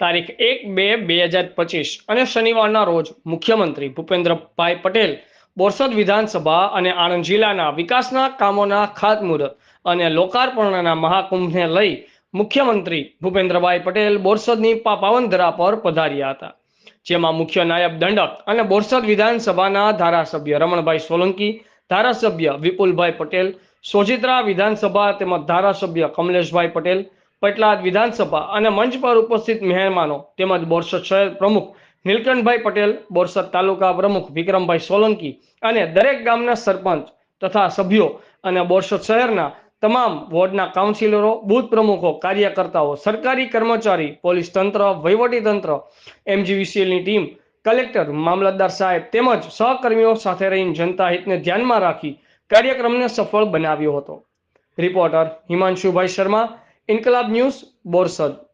તારીખ એક બે બે હજાર પચીસ અને શનિવારના રોજ મુખ્યમંત્રી ભૂપેન્દ્રભાઈ પટેલ બોરસદ વિધાનસભા અને આણંદ જિલ્લાના વિકાસના કામોના ખાતમુહૂર્ત અને લોકાર્પણના મહાકુંભને લઈ મુખ્યમંત્રી ભૂપેન્દ્રભાઈ પટેલ બોરસદની પાવનધરા પર પધાર્યા હતા. જેમાં મુખ્ય નાયબ દંડક અને બોરસદ વિધાનસભાના ધારાસભ્ય રમણભાઈ સોલંકી, ધારાસભ્ય વિપુલભાઈ પટેલ, સોજિત્રા વિધાનસભા તેમજ ધારાસભ્ય કમલેશભાઈ પટેલ પેટલાદ વિધાનસભા અને મંચ પર ઉપસ્થિત મહેમાનો તેમજ બોરસદ શહેર પ્રમુખ નીલકંઠભાઈ પટેલ, બોરસદ તાલુકા પ્રમુખ વિક્રમભાઈ સોલંકી અને દરેક ગામના સરપંચ તથા સભ્યો અને બોરસદ શહેરના તમામ વોર્ડના કાઉન્સિલરો, બૂથ પ્રમુખો, કાર્યકર્તાઓ, સરકારી કર્મચારી, પોલીસ તંત્ર, વહીવટી તંત્ર, એમજીવીસીએલની ટીમ, કલેક્ટર, મામલતદાર સાહેબ તેમજ સહકર્મીઓ સાથે રહીને જનતા હિતને ધ્યાનમાં રાખી કાર્યક્રમને સફળ બનાવ્યો હતો. Reporter Himanshubhai Sharma Inquilab news Borsad.